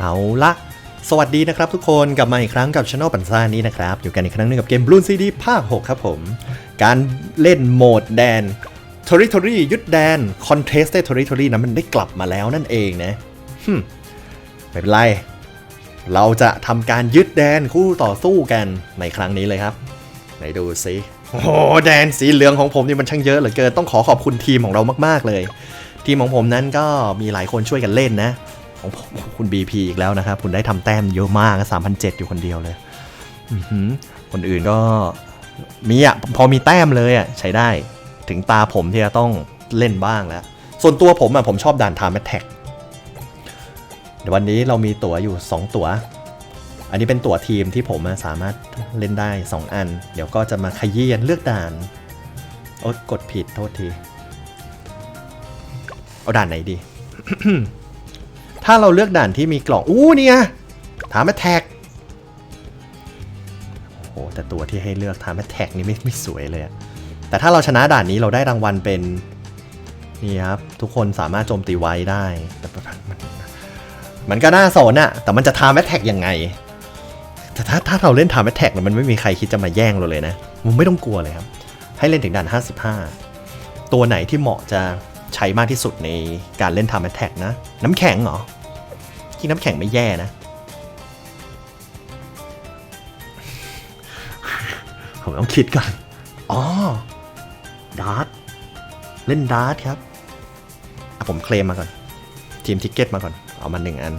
เอาละสวัสดีนะครับทุกคนกลับมาอีกครั้งกับช anel ปันซ่านี้นะครับ อยู่กันอีกครั้งหนึงกับเกม Blue CD ภาค 6 ครับผม การเล่นโหมดแดน Territory ยึดแดน Contested Territory นั้นมันได้กลับมาแล้วนั่นเองนะไม่เป็นไร เราจะทำการยึดแดนคู่ต่อสู้กันในครั้งนี้เลยครับไหนดูสิโอ้โหแดนสีเหลืองของผมนี่มันช่างเยอะเหลือเกินต้องขอขอบคุณทีมของเรามาก ๆเลย ทีมของผมนั้นก็มีหลายคนช่วยกันเล่นนะ ของคุณ BP อีกแล้วนะครับ คุณได้ทำแต้มเยอะมาก3,007อยู่คนเดียวเลยคนอื่นก็มีอะพอมีแต้มเลยอะใช้ได้ถึงตาผมที่จะต้องเล่นบ้างแล้ว ส่วนตัวผมอะผมชอบด่านทามแมทแท็กเดี๋ยววันนี้เรามีตั๋วอยู่ 2 ตั๋ว อันนี้เป็นตั๋วทีมที่ผมสามารถเล่นได้ 2 อัน เดี๋ยวก็จะมาขยี้กันเลือกด่าน โอ๊ยกดผิดโทษที เอาด่านไหนดี ถ้าเราเลือกด่านที่มีกล่อง อู้นี่ไงถามแท็กโอ้โหแต่ตัวที่ให้เลือกถามแท็กนี่ไม่ไม่สวยเลย แต่ถ้าเราชนะด่านนี้เราได้รางวัลเป็น นี่ครับ ทุกคนสามารถโจมตีไว้ได้ แต่มันมันก็น่าสนอะแต่มันจะทามแท็กยังไง แต่ถ้าถ้าเราเล่นทามแท็กมันไม่มีใครคิดจะมาแย่งเราเลยนะมันไม่ต้องกลัวเลยครับ ให้เล่นถึงด่าน 55 ตัวไหนที่เหมาะจะใช้มากที่สุดในการเล่นทามแท็กนะ น้ำแข็งเหรอ ที่น้ำแข็งไม่แย่นะผมต้องคิดก่อน อ๋อ ดาร์ตเล่นดาร์ตครับอะผมเคลมมาก่อน ทีมทิกเก็ตมาก่อน เอามาหนึ่งอัน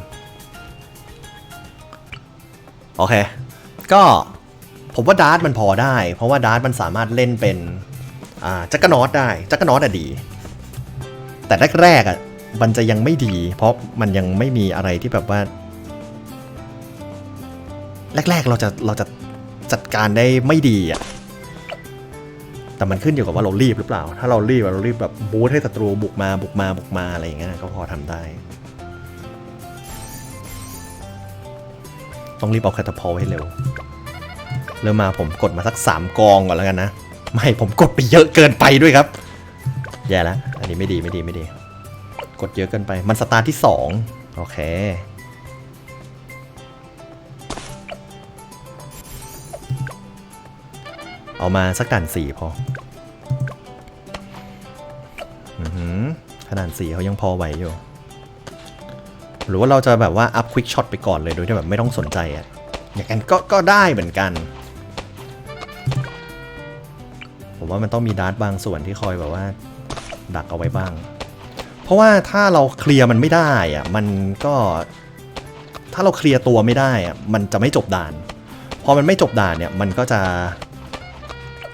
โอเค ก็ผมว่าดาร์ตมันพอได้ เพราะว่าดาร์ตมันสามารถเล่นเป็น อ่า จักรนอตได้ จักรนอตอะดี แต่แรกๆอะ มันจะยังไม่ดี เพราะมันยังไม่มีอะไรที่แบบว่า แรก ๆ เราจะเราจะจัดการได้ไม่ดีอะแต่มันขึ้นอยู่กับว่าเรารีบหรือเปล่า ถ้าเรารีบเรารีบแบบบูทให้ศัตรูบุกมาบุกมาบุกมาอะไรอย่างเงี้ยก็พอทำได้ ต้องรีบเอาแคตาพอลให้เร็ว เริ่มมาผมกดมาสักสามกองก่อนแล้วกันนะ ไม่ผมกดไปเยอะเกินไปด้วยครับ แย่แล้ว อันนี้ไม่ดีไม่ดีไม่ดี ดเยอะเกินไป มันสตาร์ทที่ 2 โอเค เอามาสักด่านสี่พออือหือขนาดสี่เขายังพอไหวอยู่ หรือว่าเราจะแบบว่า อัพควิกช็อตไปก่อนเลยโดยที่แบบไม่ต้องสนใจอะอย่างนั้นก็ก็ได้เหมือนกัน ผมว่ามันต้องมีดาร์ตบางส่วนที่คอยแบบว่า ดักเอาไว้บ้าง เพราะว่าถ้าเราเคลียร์มันไม่ได้อะมันก็ ถ้าเราเคลียร์ตัวไม่ได้อะมันจะไม่จบด่าน พอมันไม่จบด่านเนี่ยมันก็จะ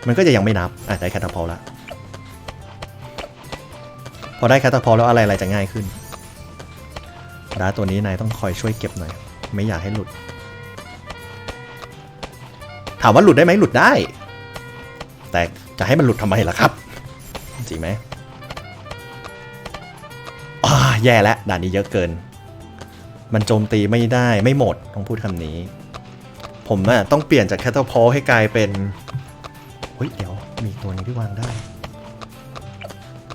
มันก็จะยังไม่นับอะได้แคตาพอลละพอได้แคตาพอลแล้วอะไรอะไรจะง่ายขึ้นดาตัวนี้นายต้องคอยช่วยเก็บหน่อยไม่อยากให้หลุด ถามว่าหลุดได้ไหมหลุดได้ แต่จะให้มันหลุดทำไมล่ะครับ จริงไหม แย่แล้วด่านนี้เยอะเกิน มันโจมตีไม่ได้ไม่หมดต้องพูดคำนี้ ผมอะต้องเปลี่ยนจากแคตตาพอให้กลายเป็นเฮ้ยเดี๋ยวมีตัวนี้ที่วางได้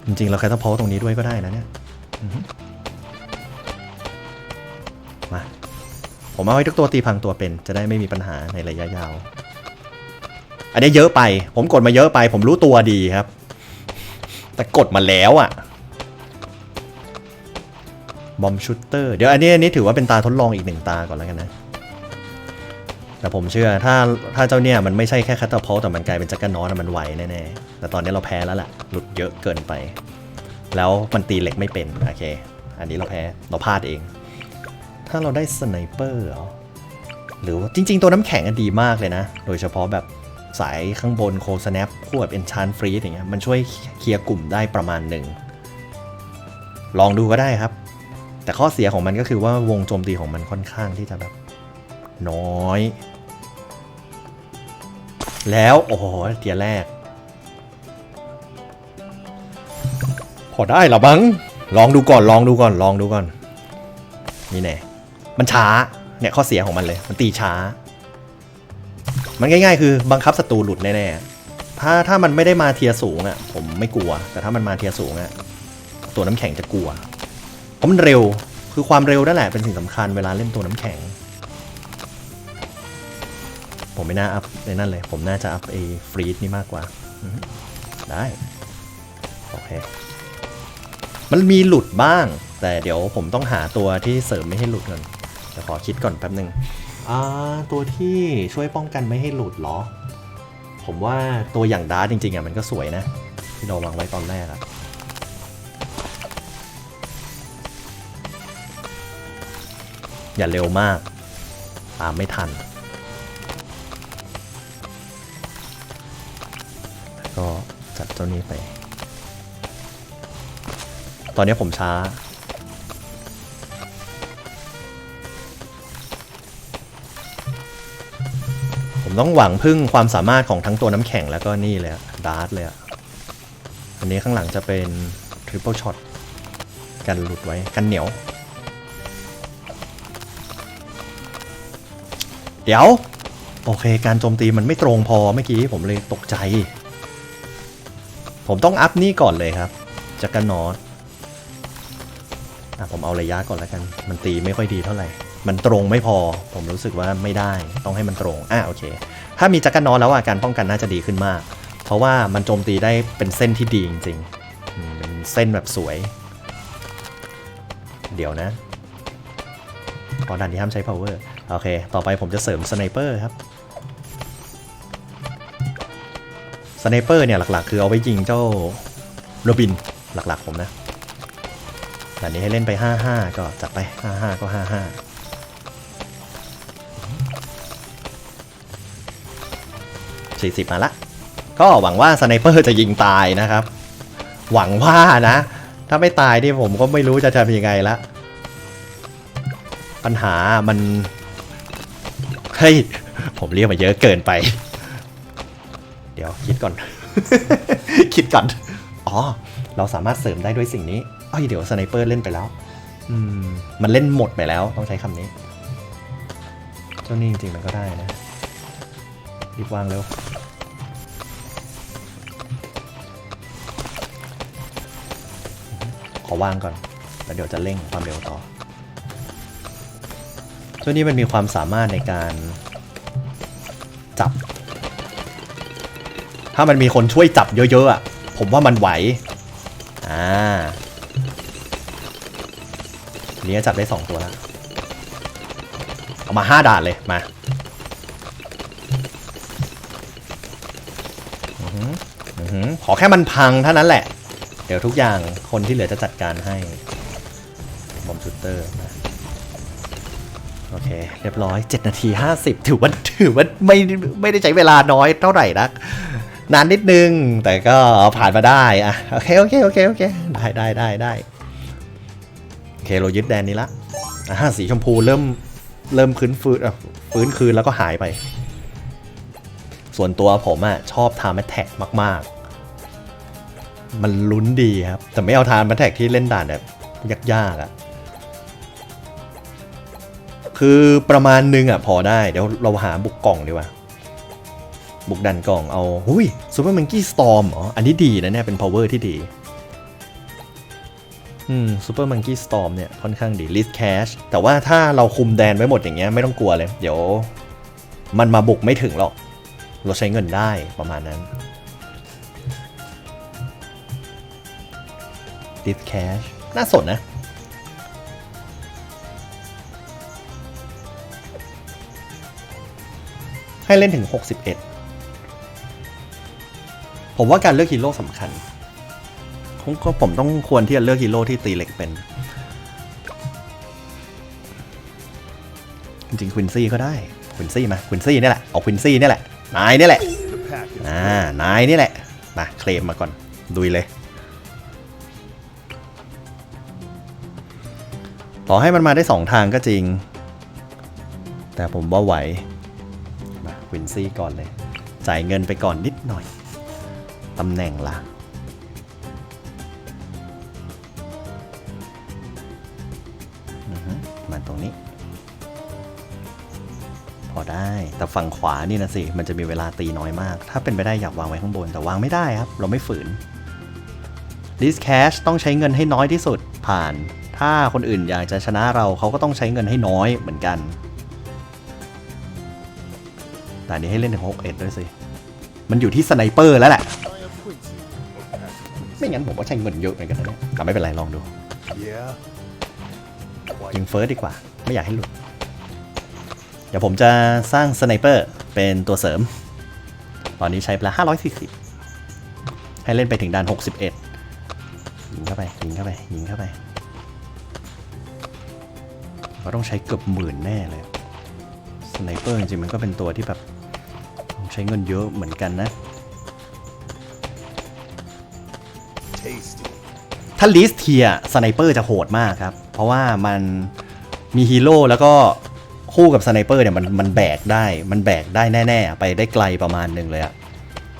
จริงๆ เราแคตตาพอตรงนี้ด้วยก็ได้นะเนี่ยมาผมเอาไว้ทุกตัวตีพังตัวเป็น จะได้ไม่มีปัญหาในระยะยาว อันนี้เยอะไป ผมกดมาเยอะไป ผมรู้ตัวดีครับ แต่กดมาแล้วอะ บอมชูเตอร์ เดี๋ยวอันนี้อันนี้ถือว่าเป็นตาทดลองอีกหนึ่งตาก่อนแล้วกันนะ แต่ผมเชื่อถ้าถ้าเจ้าเนี่ยมันไม่ใช่แค่คัตเตอร์พอลแต่มันกลายเป็นจักรนอตมันไหวแน่ๆ แต่ตอนนี้เราแพ้แล้วแหละหลุดเยอะเกินไป แล้วมันตีเหล็กไม่เป็นโอเค อันนี้เราแพ้เราพลาดเอง ถ้าเราได้สไนเปอร์เหรอหรือว่าจริง ๆ ตัวน้ำแข็งดีมากเลยนะ โดยเฉพาะแบบสายข้างบนโคสแนปคู่กับเอนชานฟรีอย่างเงี้ยมันช่วยเคลียร์กลุ่มได้ประมาณหนึ่งลองดูก็ได้ครับ แต่ข้อเสียของมันก็คือว่าวงโจมตีของมันค่อนข้างที่จะแบบน้อย แล้วโอ้โหเทียแรก พอได้หรอบังลองดูก่อนลองดูก่อนลองดูก่อน นี่แน่มันช้าเนี่ยข้อเสียของมันเลย มันตีช้า มันง่าย ๆ คือบังคับศัตรูหลุดแน่ๆถ้าถ้ามันไม่ได้มาเทียสูงอะ่ะผมไม่กลัว แต่ถ้ามันมาเทียสูงอะ่ะตัวน้ำแข็งจะกลัว ราะมันเร็วคือความเร็วนั่นแหละเป็นสิ่งสำคัญเวลาเล่นตัวน้ำแข็ง ผมไม่น่าอัพในนั่นเลย ผมน่าจะอัพเอฟรีดนี่มากกว่า ได้ โอเค มันมีหลุดบ้าง แต่เดี๋ยวผมต้องหาตัวที่เสริมไม่ให้หลุดก่อนเดี๋ยวขอคิดก่อนแป๊บหนึ่งอ่าตัวที่ช่วยป้องกันไม่ให้หลุดเหรอ ผมว่าตัวอย่างดาร์จริงๆอะมันก็สวยนะ ที่เราวางไว้ตอนแรกอะ อย่าเร็วมาก ตามไม่ทัน ก็จัดเจ้านี้ไป ตอนนี้ผมช้า ผมต้องหวังพึ่งความสามารถของทั้งตัวน้ำแข็งแล้วก็นี่เลยดาร์ตเลยอะอันนี้ข้างหลังจะเป็นทริปเปิลช็อตกันหลุดไว้กันเหนียว เดี๋ยว โอเค การโจมตีมันไม่ตรงพอเมื่อกี้ผมเลยตกใจ ผมต้องอัพนี่ก่อนเลยครับจักรนอตอะผมเอาระยะก่อนแล้วกัน มันตีไม่ค่อยดีเท่าไหร่ มันตรงไม่พอ ผมรู้สึกว่าไม่ได้ ต้องให้มันตรง อะโอเค ถ้ามีจักรนอตแล้วอะการป้องกันน่าจะดีขึ้นมาก เพราะว่ามันโจมตีได้เป็นเส้นที่ดีจริงๆเป็นเส้นแบบสวย เดี๋ยวนะพอดันที่ห้ามใช้ power โอเค ต่อไปผมจะเสริมสไนเปอร์ครับสไนเปอร์เนี่ยหลักๆ คือเอาไว้ยิงเจ้าโรบินหลักๆผมนะแต่นี้ให้เล่นไป 55 ก็จัดไป 55 ก็ 55 40 มาละ ก็หวังว่าสไนเปอร์จะยิงตายนะครับ หวังว่านะ ถ้าไม่ตายที่ผมก็ไม่รู้จะทำยังไงละ ปัญหามัน เฮ้ย ผมเรียกมาเยอะเกินไป เดี๋ยวคิดก่อน คิดก่อน อ๋อ เราสามารถเสริมได้ด้วยสิ่งนี้เอ้ยเดี๋ยวสไนเปอร์เล่นไปแล้ว อืม มันเล่นหมดไปแล้ว ต้องใช้คำนี้ เจ้านี่จริงๆมันก็ได้นะ รีบวางเร็วขอวางก่อน แล้วเดี๋ยวจะเร่งความเร็วต่อเจ้านี้มันมีความสามารถในการจับ ถ้ามันมีคนช่วยจับเยอะๆอะ ผมว่ามันไหว อ่าทีนี้จับได้2ตัวแล้ว เอามา5ด่านเลยมาอือหืออือหือขอแค่มันพังเท่านั้นแหละ เดี๋ยวทุกอย่างคนที่เหลือจะจัดการให้ บอมชูเตอร์ อเค เรียบร้อย 7 นาที 50 ถือว่าถือว่าไม่ไม่ได้ใช้เวลาน้อยเท่าไหร่นักนานนิดนึง แต่ก็ผ่านมาได้อะโอเค โอเค โอเค โอเค ได้ได้ได้ได้โอเค เรายึดแดนนี้ละอ่าสีชมพูเริ่มเริ่มฟื้นฟื้นอะฟื้นคืนแล้วก็หายไป ส่วนตัวผมอะชอบทามแท็กมาก ๆ มันลุ้นดีครับ แต่ไม่เอาทามแท็กที่เล่นด่านแบบยากๆอะ คือประมาณนึงอะพอได้เดี๋ยวเราหาบุกกล่องดีกว่าบุกดันกล่องเอาหุยซูเปอร์มังกี้สตอมอ๋ออันนี้ดีนะเนี่ยเป็น power ที่ดีอืมซูเปอร์มังกี้สตอมเนี่ยค่อนข้างดีลิสแคชแต่ว่าถ้าเราคุมแดนไว้หมดอย่างเงี้ยไม่ต้องกลัวเลย เดี๋ยว มันมาบุกไม่ถึงหรอก เราใช้เงินได้ประมาณนั้นลิสแคชน่าสนนะ ให้เล่นถึง 61 ผมว่าการเลือกฮีโร่สำคัญผมก็ผมต้องควรที่จะเลือกฮีโร่ที่ตีเหล็กเป็น จริงๆควินซี่ก็ได้ควินซี่มาควินซี่นี่แหละเอาควินซี่นี่แหละ นายนี่แหละอ่านายนี่แหละมาเคลมมาก่อนดุยเลย ต่อให้มันมาได้สองทางก็จริง แต่ผมว่าไหว วินซี่ก่อนเลย จ่ายเงินไปก่อนนิดหน่อย ตำแหน่งละมาตรงนี้ พอได้ แต่ฝั่งขวานี่นะสิ มันจะมีเวลาตีน้อยมาก ถ้าเป็นไปได้อยากวางไว้ข้างบน แต่วางไม่ได้ครับ เราไม่ฝืนดิสแคชต้องใช้เงินให้น้อยที่สุดผ่าน ถ้าคนอื่นอยากจะชนะเราเขาก็ต้องใช้เงินให้น้อยเหมือนกัน แต่อันนี้ให้เล่นถึง6เอ็ดด้วยสิ มันอยู่ที่สไนเปอร์แล้วแหละ ไม่งั้นผมว่าใช้เงินเยอะเหมือนกันนะเนี่ยแต่ไม่เป็นไรลองดู Yeah. ยิงเฟิร์สดีกว่า ไม่อยากให้หลุด เดี๋ยวผมจะสร้างสไนเปอร์เป็นตัวเสริม ตอนนี้ใช้ไปละ540 ให้เล่นไปถึงด่าน 61 ยิงเข้าไป ยิงเข้าไป ยิงเข้าไปก็ต้องใช้เกือบหมื่นแน่เลยสไนเปอร์จริงๆมันก็เป็นตัวที่แบบ ช้เงินเยอะเหมือนกันนะ Tasty. ถ้าลิสเทียสไนเปอร์จะโหดมากครับ เพราะว่ามันมีฮีโร่แล้วก็คู่กับสไนเปอร์เนี่ยมันมันแบกได้ มันแบกได้แน่ๆ ไปได้ไกลประมาณหนึ่งเลยอะ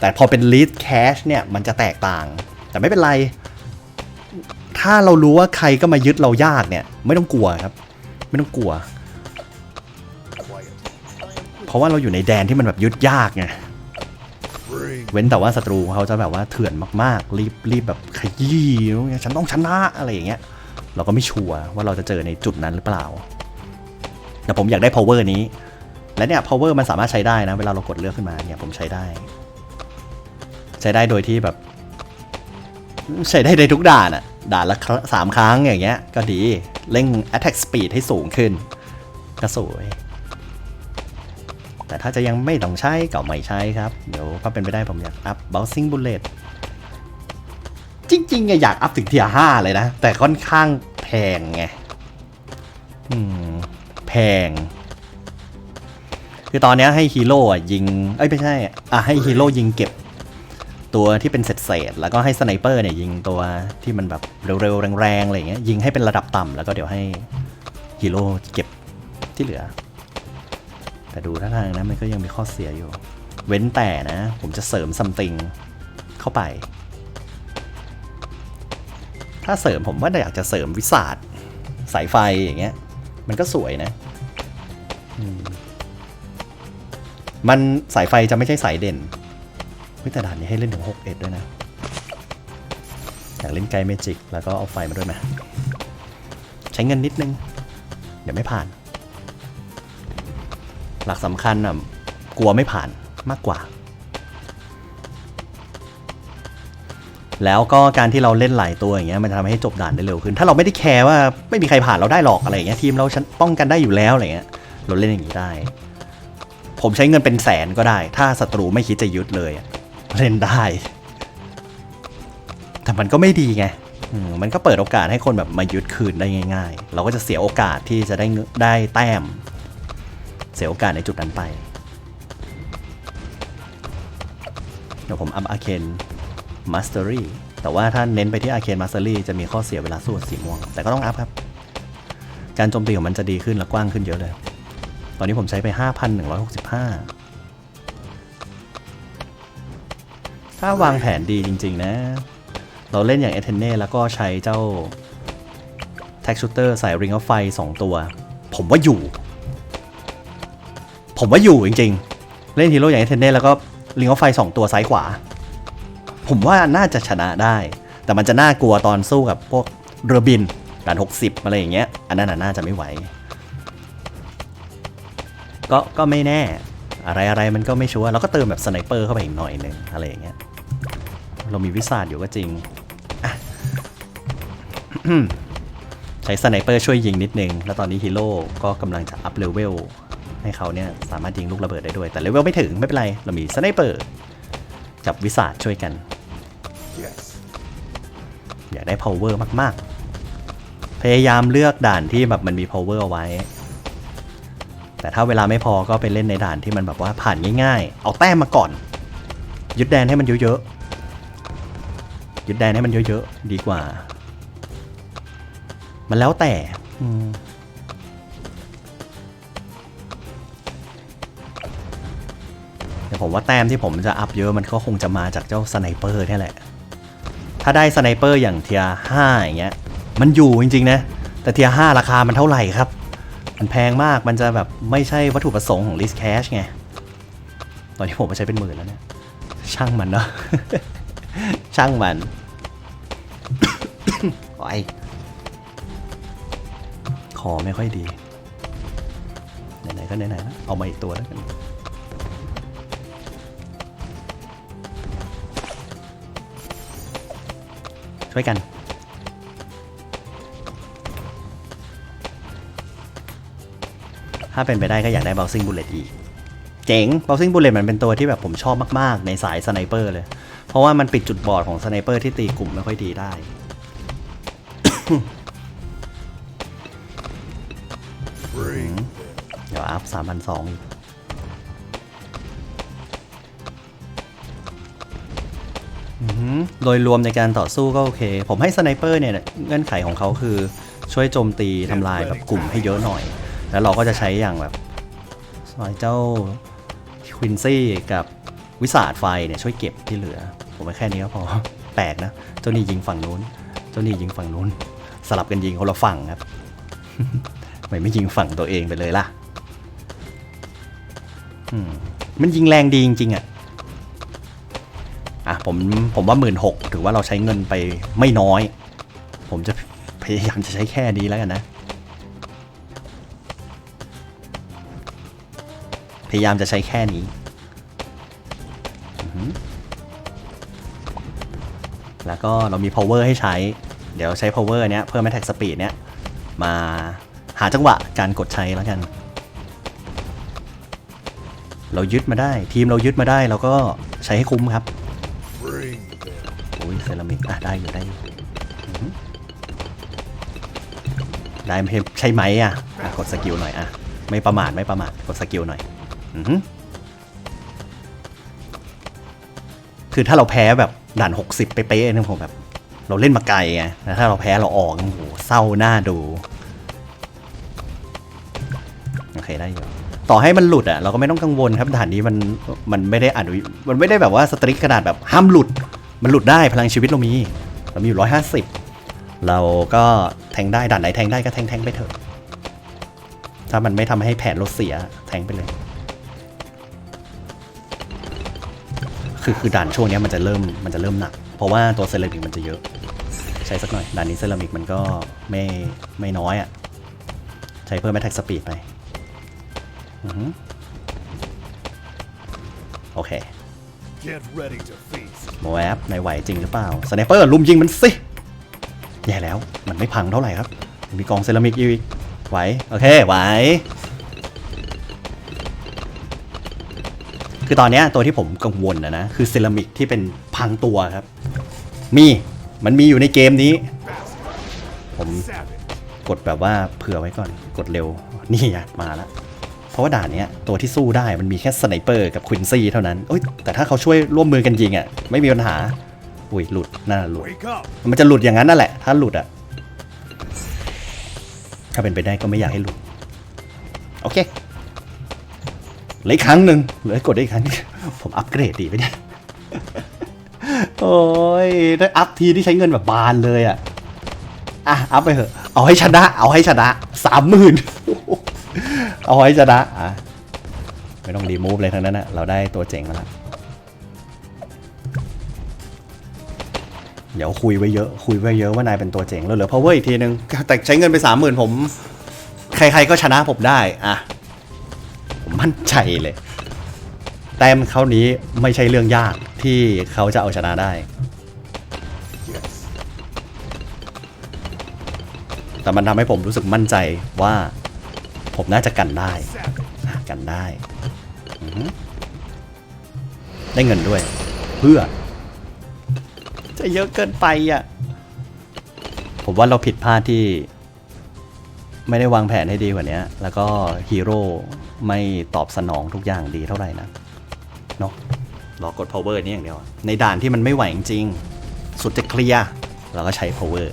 แต่พอเป็นลิสแคชเนี่ยมันจะแตกต่าง แต่ไม่เป็นไร ถ้าเรารู้ว่าใครก็มายึดเรายากเนี่ย ไม่ต้องกลัวครับ ไม่ต้องกลัว Quiet. เพราะว่าเราอยู่ในแดนที่มันแบบยึดยากไง Bring. เว้นแต่ว่าศัตรูเขาจะแบบว่าเถื่อนมากๆ รีบรีบแบบขยี้ฉันต้องชนะอะไรอย่างเงี้ย เราก็ไม่ชัวร์ว่าเราจะเจอในจุดนั้นหรือเปล่า แต่ผมอยากได้ power นี้ และเนี่ย power มันสามารถใช้ได้นะ เวลาเรากดเลือกขึ้นมาเนี่ยผมใช้ได้ ใช้ได้โดยที่แบบ ใช้ได้ในทุกด่านอะด่านละครั้งสามครั้งอย่างเงี้ย ก็ดี เร่ง attack speed ให้สูงขึ้น ก็สวย แต่ถ้าจะยังไม่ต้องใช้ก็ไม่ใช้ครับ เดี๋ยวก็เป็นไปได้ผมอยากอัพ bouncing bullet จริงๆอะอยากอัพถึงเทียห้าเลยนะ แต่ค่อนข้างแพงไงแพง คือตอนนี้ให้ฮีโร่อยิง เอ้ยไม่ใช่ อะให้ฮีโร่ยิงเก็บ ตัวที่เป็นเศษๆแล้วก็ให้สไนเปอร์เนี่ยยิงตัวที่มันแบบเร็วๆแรงๆอะไรอย่างเงี้ยยิงให้เป็นระดับต่ำแล้วก็เดี๋ยวให้ฮีโร่เก็บที่เหลือ แต่ดูท่าทางนะมันก็ยังมีข้อเสียอยู่ เว้นแต่นะ ผมจะเสริมซัมติงเข้าไป ถ้าเสริมผมว่าอยากจะเสริมวิสาดสายไฟอย่างเงี้ย มันก็สวยนะมันสายไฟจะไม่ใช่สายเด่นแต่ด่านนี้ให้เล่นถึง6เอ็ดด้วยนะ อยากเล่นไกด์เมจิก แล้วก็เอาไฟมาด้วยไหมใช้เงินนิดนึง เดี๋ยวไม่ผ่าน หลักสำคัญอะกลัวไม่ผ่านมากกว่า แล้วก็การที่เราเล่นหลายตัวอย่างเงี้ยมันทำให้จบด่านได้เร็วขึ้น ถ้าเราไม่ได้แคร์ว่าไม่มีใครผ่านเราได้หรอกอะไรอย่างเงี้ยทีมเราฉันป้องกันได้อยู่แล้วอะไรเงี้ยเราเล่นอย่างนี้ได้ ผมใช้เงินเป็นแสนก็ได้ ถ้าศัตรูไม่คิดจะยึดเลยเล่นได้ แต่มันก็ไม่ดีไงมันก็เปิดโอกาสให้คนแบบมายึดคืนได้ง่าย ๆ เราก็จะเสียโอกาสที่จะได้ได้แต้ม เสียโอกาสในจุดนั้นไป เดี๋ยวผมอัพอาเคนมาสเตอรี่แต่ว่าถ้าเน้นไปที่อาเคนมาสเตอรี่จะมีข้อเสียเวลาสู้สีม่วง แต่ก็ต้องอัพครับ การโจมตีของมันจะดีขึ้นและกว้างขึ้นเยอะเลย ตอนนี้ผมใช้ไป 5,165 ถ้าวางแผนดีจริง ๆ นะ เราเล่นอย่างเอเทนเน่แล้วก็ใช้เจ้าแท็กชูเตอร์ใส่ริง of ไฟ2ตัว ผมว่าอยู่ ผมว่าอยู่จริงๆ เล่นฮีโร่อย่างเทนเน่แล้วก็ลิงก์ไฟสองตัวซ้ายขวา ผมว่าน่าจะชนะได้ แต่มันจะน่ากลัวตอนสู้กับพวกเรือบินด่าน60อะไรอย่างเงี้ย อันนั้นนะน่าจะไม่ไหว ก็ก็ไม่แน่ อะไรอะไรมันก็ไม่ชัวร์เราก็เติมแบบสไนเปอร์เข้าไปอีกหน่อยหนึ่งอะไรอย่างเงี้ยเรามีวิสาดอยู่ก็จริงใช้สไนเปอร์ช่วยยิงนิดนึง แล้วตอนนี้ฮีโร่ก็กำลังจะอัพเลเวล ให้เขาเนี่ยสามารถยิงลูกระเบิดได้ด้วย แต่เลเวลไม่ถึงไม่เป็นไร เรามีสไนเปอร์กับวิสาดช่วยกัน Yes. อยากได้ power มาก ๆ พยายามเลือกด่านที่แบบมันมี power เอาไว้ แต่ถ้าเวลาไม่พอก็ไปเล่นในด่านที่มันแบบว่าผ่านง่าย ๆ เอาแต้มมาก่อน ยึดแดนให้มันเยอะๆยึดแดนให้มันเยอะๆดีกว่า มันแล้วแต่ อืม ผมว่าแต้มที่ผมจะอัพเยอะมันก็คงจะมาจากเจ้าสไนเปอร์นี่แหละ ถ้าได้สไนเปอร์อย่างเทียห้าอย่างเงี้ย มันอยู่จริงๆนะ แต่เทียห้าราคามันเท่าไหร่ครับ มันแพงมาก มันจะแบบไม่ใช่วัตถุประสงค์ของ list cash ไง ตอนนี้ผมมาใช้เป็นหมื่นแล้วเนี่ย ช่างมันเนาะ ช่างมันโอ้ยอไม่ค่อยดี ไหนๆก็ไหนๆแล้วเอามาอีกตัวแล้วกัน ช่วยกัน ถ้าเป็นไปได้ก็อยากได้ bouncing bullet อีก เจ๋ง bouncing bullet มันเป็นตัวที่แบบผมชอบมากๆ ในสายสไนเปอร์เลย เพราะว่ามันปิดจุดบอดของสไนเปอร์ที่ตีกลุ่มไม่ค่อยดีได้ Bring them. เดี๋ยวอัพสามพันสองอีก โดยรวมในการต่อสู้ก็โอเค ผมให้สไนเปอร์เนี่ยเงื่อนไขของเขาคือช่วยโจมตีทำลายแบบกลุ่มให้เยอะหน่อย แล้วเราก็จะใช้อย่างแบบสอยเจ้าควินซี่กับวิสาดไฟเนี่ยช่วยเก็บที่เหลือ ผมว่าแค่นี้ก็พอแปลกนะเจ้านี่ยิงฝั่งนู้น เจ้านี่ยิงฝั่งนู้น สลับกันยิงคนละฝั่งครับทำไมไม่ยิงฝั่งตัวเองไปเลยล่ะอืมมันยิงแรงดีจริงๆอะ อะผมผมว่าหมื่นหกถือว่าเราใช้เงินไปไม่น้อย ผมจะพยายามจะใช้แค่นี้แล้วกันนะ พยายามจะใช้แค่นี้ แล้วก็เรามี power ให้ใช้ เดี๋ยวใช้ power เนี้ยเพิ่ม attack speed เนี้ยมาหาจังหวะการกดใช้แล้วกัน เรายึดมาได้ ทีมเรายึดมาได้เราก็ใช้ให้คุ้มครับ เซรามิกอะได้อยู่ได้อยู่ได้ไหมใช่ไหมอะอะ กดสกิลหน่อยอะ ไม่ประมาทไม่ประมาทกดสกิลหน่อยอือคือถ้าเราแพ้แบบด่าน 60 เป๊ะๆเนี่ยผมแบบ เราเล่นมาไกลไงแล้วถ้าเราแพ้เราออกโอ้โหเศร้าหน้าดูโอเคได้อยู่ต่อให้มันหลุดอะเราก็ไม่ต้องกังวลครับด่านนี้มันมันไม่ได้อนุมันไม่ได้แบบว่าสตริกขนาดแบบห้ามหลุด มันหลุดได้พลังชีวิตเรามี เรามีอยู่ร้อยห้าสิบเราก็แทงได้ด่านไหนแทงได้ก็แทงแทงไปเถอะ ถ้ามันไม่ทำให้แผนราเสียแทงไปเลย คือคือด่านช่วงนี้มันจะเริ่มมันจะเริ่มหนัก เพราะว่าตัวเซรามิกมันจะเยอะ ใช้สักหน่อยด่านนี้เซรามิกมันก็ไม่ไม่น้อยอะ ใช้เพิ่มแอทแทกสปีดไปอือโอเค Get ready to feast. โมแอฟในไหวจริงหรือเปล่าสไนเปอร์ลุมยิงมันสิแย่แล้วมันไม่พังเท่าไหร่ครับ มีกองเซรามิกอยู่อีกไหวโอเคไหวคือตอนนี้ตัวที่ผมกังวลนะนะ คือเซรามิกที่เป็นพังตัวครับ มีมันมีอยู่ในเกมนี้ ผมกดแบบว่าเผื่อไว้ก่อนกดเร็ว นี่ไงมาแล้ว เพราะว่าด่านเนี้ยตัวที่สู้ได้มันมีแค่สไนเปอร์กับควินซี่เท่านั้นเอ้ยแต่ถ้าเขาช่วยร่วมมือกันยิงอะไม่มีปัญหาอุ้ยหลุดน่าหลุด มันจะหลุดอย่างนั้นนั่นแหละ ถ้าหลุดอะถ้าเป็นไปได้ก็ไม่อยากให้หลุด โอเคเหลือครั้งหนึ่งเหลือกดได้อีกครั้ง ผมอัปเกรดดีไหมเนี่ยโอ้ยได้อัพทีที่ใช้เงินแบบบานเลยอะอะอัพไปเถอะ เอาให้ชนะ เอาให้ชนะสามหมื่น เอาให้ชนะอะไม่ต้องรีมูฟเลยทั้งนั้นนะเราได้ตัวเจ๋งมาแล้วเดี๋ยวคุยไว้เยอะ คุยไว้เยอะว่านายเป็นตัวเจ๋งแล้วเหลือ power อีกทีนึง แต่ใช้เงินไปสามหมื่นผม ใครๆก็ชนะผมได้ อะ ผมมั่นใจเลย แต้มเขานี้ไม่ใช่เรื่องยากที่เขาจะเอาชนะได้ Yes. แต่มันทำให้ผมรู้สึกมั่นใจว่า ผมน่าจะกันได้ Savage. อะกันได้อือหือได้เงินด้วย เพื่อ จะเยอะเกินไปอะ ผมว่าเราผิดพลาดที่ ไม่ได้วางแผนให้ดีกว่านี้แล้วก็ฮีโร่ไม่ตอบสนองทุกอย่างดีเท่าไหร่นะเนาะรอกด power นี้อย่างเดียว ในด่านที่มันไม่ไหวจริงๆสุดจะเคลียร์เราก็ใช้ power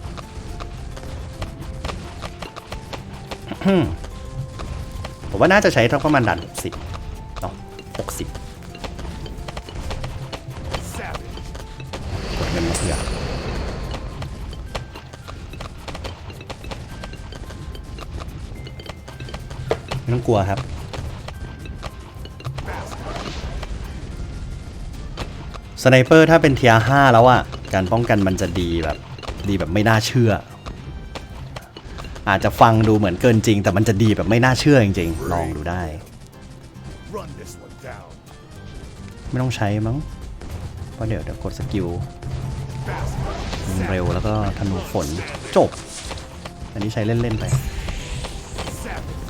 ผมว่าน่าจะใช้ทักประมาณด่าน60เนาะ60 Savage. กดเงินมาเผื่อไม่ต้องกลัวครับสไนเปอร์ถ้าเป็นเทียห้าแล้วอะการป้องกันมันจะดีแบบ ดีแบบไม่น่าเชื่อ อาจจะฟังดูเหมือนเกินจริง แต่มันจะดีแบบไม่น่าเชื่อจริงๆ ลองดูได้ Run this one down. ไม่ต้องใช้มั้งเพราะเดี๋ยวเดี๋ยวกดสกิล Fast. ยิงเร็วแล้วก็ธนูฝนจบ อันนี้ใช้เล่น ๆ ไป Savage.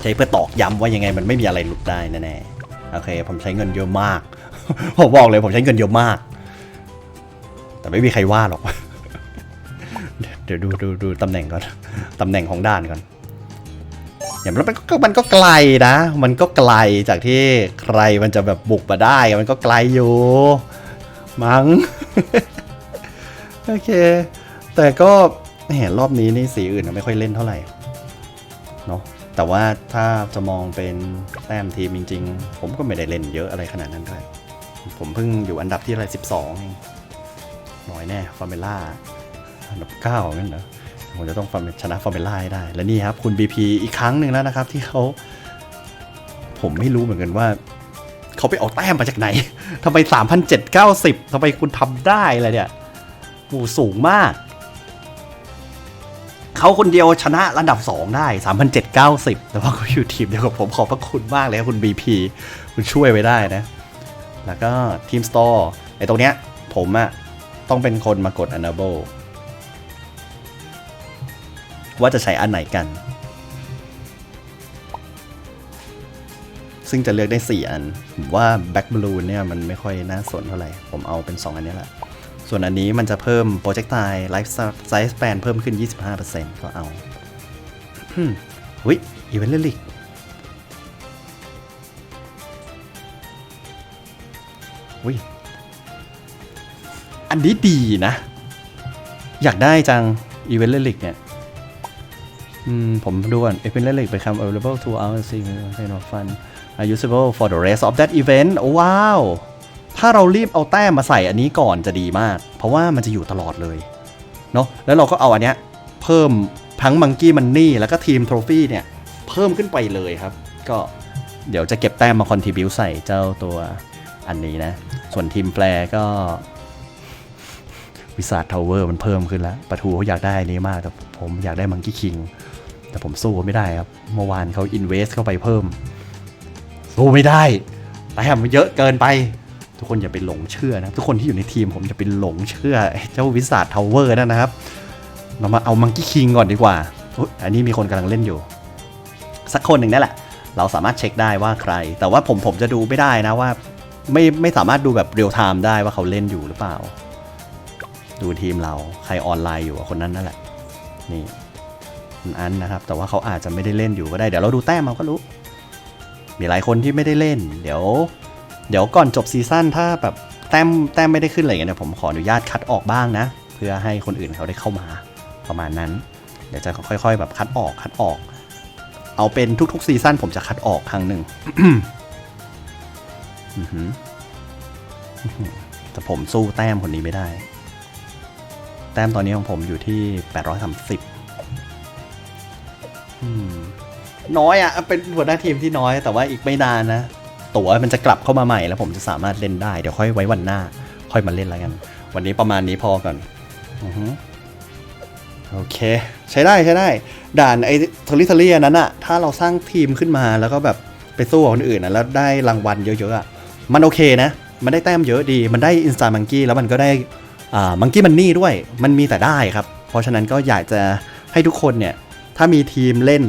ใช้เพื่อตอกย้ำว่ายังไงมันไม่มีอะไรหลุดได้แน่ๆโอเค ผมใช้เงินเยอะมาก ผมบอกเลยผมใช้เงินเยอะมาก แต่ไม่มีใครว่าหรอก เดี๋ยวดูดูดูตำแหน่งก่อน ตำแหน่งของด่านก่อน อย่างมันก็มันก็ไกลนะ มันก็ไกลจากที่ใครมันจะแบบบุกมาได้ มันก็ไกลอยู่ มัง้ง โอเค แต่ก็เห็นรอบนี้นี่สีอื่นไม่ค่อยเล่นเท่าไหร่ เนาะแต่ว่าถ้าจะมองเป็นแต้มทีมจริง ๆ ผมก็ไม่ได้เล่นเยอะอะไรขนาดนั้นด้วย ผมเพิ่งอยู่อันดับที่อะไร 12เองน้อยแน่ฟอร์เมล่า อันดับ9งั้นเหรอผมจะต้องชนะฟอร์เมล่าให้ได้ และนี่ครับ คุณ BP อีกครั้งหนึ่งแล้วนะครับ ที่เขาผมไม่รู้เหมือนกันว่า เขาไปเอาแต้มมาจากไหนทำไม 3,790ทำไมคุณทำได้อะไรเนี่ยโอ้สูงมาก เขาคนเดียวชนะระดับ 2 ได้ 3,790 แต่ว่าเขาอยู่ทีมเดียวกับผมขอบพระคุณมากเลยครับคุณ BP คุณช่วยไว้ได้นะ แล้วก็ทีมสตอร์ไอ้ตรงเนี้ยผมอะต้องเป็นคนมากด enable ว่าจะใช้อันไหนกัน ซึ่งจะเลือกได้ 4 อัน ผมว่า back balloon เนี่ยมันไม่ค่อยน่าสนเท่าไหร่ ผมเอาเป็น 2 อันนี้แหละ ส่วนอันนี้มันจะเพิ่ม projectile life size span เพิ่มขึ้น 25%ก็เอาอืมวิ event relic วิอันนี้ดีนะ อยากได้จัง event relic เนี่ย อืมผมดูก่อน event relic become available to our seeing kind of fun are usable for the rest of that event โอ้ว้าว ถ้าเรารีบเอาแต้มมาใส่อันนี้ก่อนจะดีมาก เพราะว่ามันจะอยู่ตลอดเลยเนาะแล้วเราก็เอาอันเนี้ยเพิ่มทั้งมังกี้มันนี่แล้วก็ทีมโทรฟี่เนี่ย เพิ่มขึ้นไปเลยครับ ก็เดี๋ยวจะเก็บแต้มมาคอนทิบิวใส่เจ้าตัวอันนี้นะ ส่วนทีมแปรก็วิสาททาวเวอร์มันเพิ่มขึ้นแล้วปะทูเขาอยากได้อันนี้มากแต่ผมอยากได้มังกี้คิง แต่ผมสู้ไม่ได้ครับ เมื่อวานเขาอินเวสเข้าไปเพิ่ม สู้ไม่ได้แต่มันเยอะเกินไป ทุกคนอย่าไปหลงเชื่อนะ ทุกคนที่อยู่ในทีมผมอย่าไปหลงเชื่อเจ้าวิสาททาวเวอร์นั่นนะครับ เรามาเอามังกี้คิงก่อนดีกว่าอันนี้มีคนกำลังเล่นอยู่ สักคนหนึ่งนั่นแหละ เราสามารถเช็คได้ว่าใคร แต่ว่าผมผมจะดูไม่ได้นะว่า ไม่ไม่สามารถดูแบบเรียลไทม์ได้ว่าเขาเล่นอยู่หรือเปล่า ดูทีมเราใครออนไลน์อยู่คนนั้นนั่นแหละ นี่ คุณอันนะครับ แต่ว่าเขาอาจจะไม่ได้เล่นอยู่ก็ได้ เดี๋ยวเราดูแต้มเราก็รู้ มีหลายคนที่ไม่ได้เล่น เดี๋ยว เดี๋ยวก่อนจบซีซั่นถ้าแบบแต้มแต้มไม่ได้ขึ้นอะไรเงี้ยเดี๋ยผมขออนุญาตคัดออกบ้างนะ เพื่อให้คนอื่นเขาได้เข้ามาประมาณนั้น เดี๋ยวจะค่อย ๆ แบบคัดออกคัดออก เอาเป็นทุกๆซีซั่นผมจะคัดออกครั้งหนึ่งแต่ผมสู้แต้มคนนี้ไม่ได้ แต้มตอนนี้ของผมอยู่ที่ 830อืม น้อยอะ่ะ เป็นหัวหน้าทีมที่น้อยแต่ว่าอีกไม่นานนะ ตั๋วมันจะกลับเข้ามาใหม่แล้วผมจะสามารถเล่นได้ เดี๋ยวค่อยไว้วันหน้า ค่อยมาเล่นแล้วกัน วันนี้ประมาณนี้พอก่อนอโอเค ใช้ได้ใช้ได้ ด่านไอ้ทอริทอรี่นั้นอะถ้าเราสร้างทีมขึ้นมาแล้วก็แบบไปสู้กับคนอื่นนะแล้วได้รางวัลเยอะๆอะมันโอเคนะ มันได้แต้มเยอะดี มันได้อินสตามังกี้แล้วมันก็ได้อ่ามังกี้มันนี่ด้วย มันมีแต่ได้ครับ เพราะฉะนั้นก็อยากจะให้ทุกคนเนี่ย ถ้ามีทีมเล่น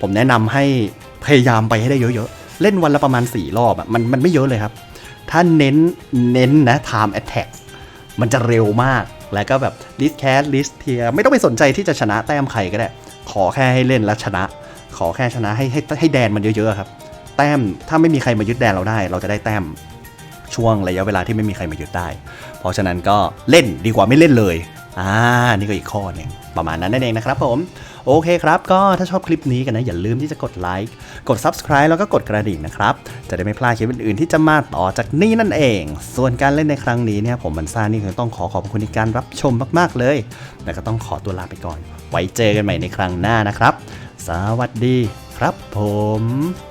ผมแนะนำให้พยายามไปให้ได้เยอะๆ เล่นวันละประมาณ 4 รอบอะมันมันไม่เยอะเลยครับ ถ้าเน้นเน้นนะ time attack มันจะเร็วมากแล้วก็แบบ list cat list เทียไม่ต้องไปสนใจที่จะชนะแต้มใครก็ได้ ขอแค่ให้เล่นแล้วชนะ ขอแค่ชนะให้ให้ให้แดนมันเยอะๆครับ แต้มถ้าไม่มีใครมายึดแดนเราได้ เราจะได้แต้มช่วงระยะเวลาที่ไม่มีใครมายึดได้ เพราะฉะนั้นก็เล่นดีกว่าไม่เล่นเลย อ่า นี่ก็อีกข้อหนึ่งประมาณนั้นนั่นเองนะครับผม โอเคครับ ก็ถ้าชอบคลิปนี้กันนะ อย่าลืมที่จะกดไลค์กด Subscribe แล้วก็กดกระดิ่งนะครับ จะได้ไม่พลาดคลิปอื่นๆที่จะมาต่อจากนี้นั่นเอง ส่วนการเล่นในครั้งนี้เนี่ยผมมันซ่านี่คือต้องขอขอบคุณในการรับชมมากๆเลยแต่ก็ต้องขอตัวลาไปก่อน ไว้เจอกันใหม่ในครั้งหน้านะครับ สวัสดีครับผม